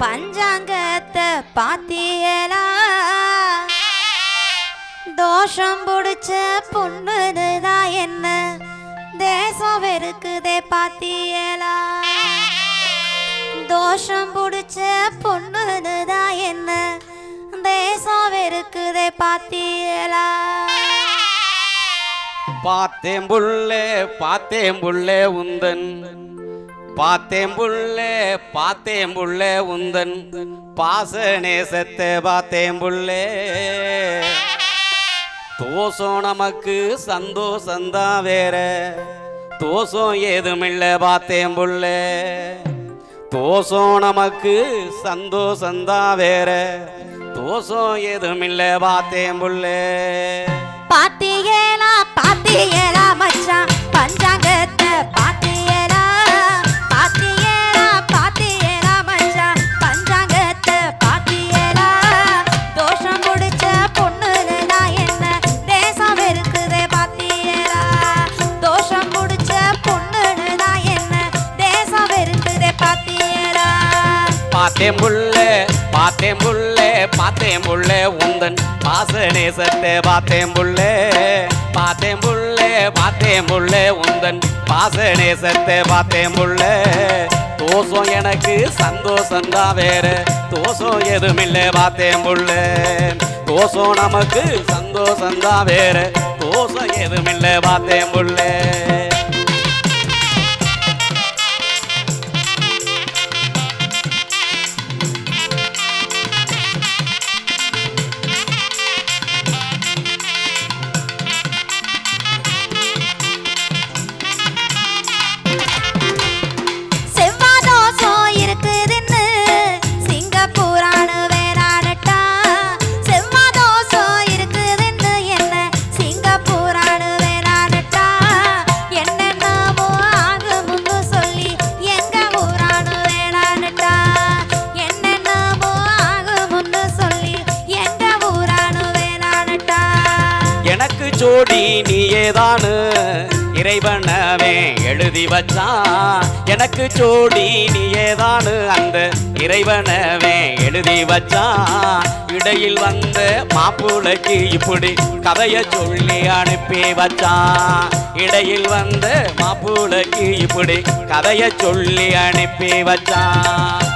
பஞ்சாங்கத்தை பாத்தியலா? தோஷம் புடிச்ச பொண்ணுதான் என்ன? தேசம் வெறுக்குதே பாத்தியலா? தோஷம் புடிச்ச பொண்ணுதான் என்ன? தேசம் வெறுக்குதே பாத்தியலா? பார்த்தேன் புள்ளே பார்த்தேன் புள்ளே உந்தன். பார்த்தேன் புள்ளே பார்த்தேன் புள்ளே உந்தன் பாச நேசத்தை பார்த்தேன் புள்ளே. தோசம் நமக்கு சந்தோஷந்தான் வேற. தோசம் ஏதுமில்ல பார்த்தேன் புள்ளே. தோசம் நமக்கு சந்தோஷந்தான் வேற. தோசம் ஏதுமில்ல பார்த்தேன் புள்ளே. பாத்தியேலா பாத்தியலா மச்சான். பஞ்சாங்க பார்த்தேன் புள்ளே பார்த்தேன் புள்ளே பார்த்தேன் புள்ளே உந்தன் பாச நேசத்தை பார்த்தேன் புள்ளே பார்த்தேன் புள்ளே பார்த்தேன் புள்ளே உந்தன் பாச நேசத்தை பார்த்தேன் புள்ளே தோசம் எனக்கு சந்தோஷந்தான் வேற தோசம் எதுமில்லை பார்த்தேன் புள்ளே தோசம் நமக்கு சந்தோஷந்தான் வேற தோசம் எதுமில்லை பார்த்தேன் புள்ளே எனக்கு ஜோடி நீயேதானு இறைவனவே எழுதி வச்சான். எனக்கு ஜோடி நீயேதானு அந்த இறைவனவே எழுதி வச்சான். இடையில் வந்த மாப்பிள்ளைக்கு இப்படி கதைய சொல்லி அனுப்பி வச்சான். இடையில் வந்த மாப்பிள்ளைக்கு இப்படி கதைய சொல்லி அனுப்பி வச்சான்.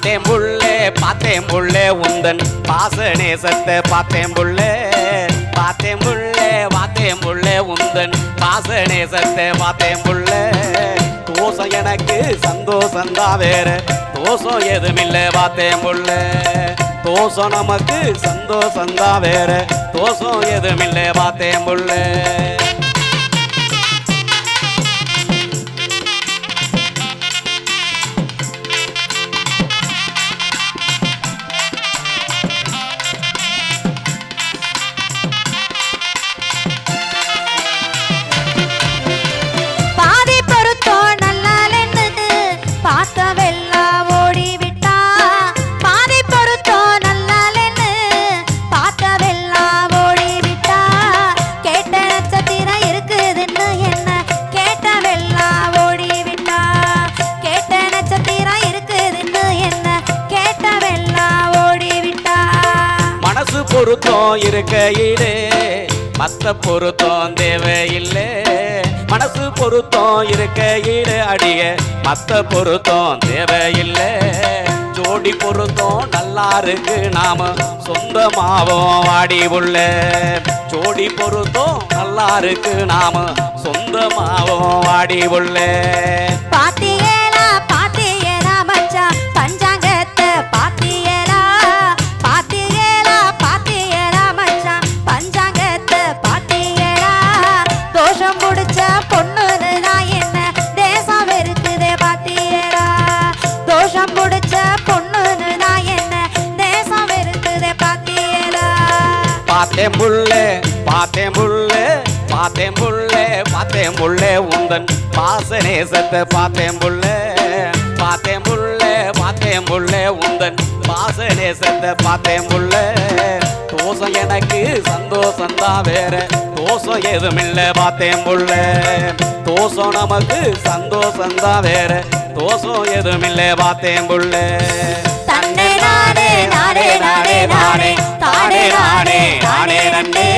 பார்த்தேன் புள்ளே பார்த்தேன் புள்ளே உந்தன் பாச நேசத்தை பார்த்தேன் புள்ளே. பார்த்தேன் புள்ளே பார்த்தேன் புள்ளே உந்தன் பாச நேசத்தை பார்த்தேன் புள்ளே. தோசம் எனக்கு சந்தோஷந்தான் வேற. தோசம் எதுமில்லை பார்த்தேன் புள்ளே. தோசம் நமக்கு சந்தோஷந்தான் வேற. தோசம் எதுமில்லை பார்த்தேன் புள்ளே. பொருத்தம் இருக்கையிலே. மத்த பொருத்தம் தேவையில்லை. மனசு பொருத்தம் இருக்கையிலே. அடிய மத்த பொருத்தம் தேவையில்லை. ஜோடி பொருத்தம் நல்லா இருக்கு. நாம சொந்தமாவோம் வாடி உள்ள. ஜோடி பொருத்தம் நல்லா இருக்கு. நாம சொந்தமாவோம் வாடி உள்ள. பாத்தியலா பார்த்தேன் புள்ளே பார்த்தேன் புள்ளே பார்த்தேன் புள்ளே பார்த்தேன் புள்ள உந்தன் பாசநேசத்தை பார்த்தேன் புள்ள பார்த்தேன் புள்ள பார்த்தேன் புள்ள உந்தன் பாசநேசத்தை பார்த்தேன் புள்ள. தோசம் எனக்கு சந்தோஷம் தான் வேற தோசம் எதுமில்ல பார்த்தேன் புள்ள. தோசம் நமக்கு சந்தோஷம் தான் வேற தோசம் எதுமில்ல பார்த்தேன் புள்ள. நாடே நாடே நாடே தாடே நாடே நாடே நானே நன்னே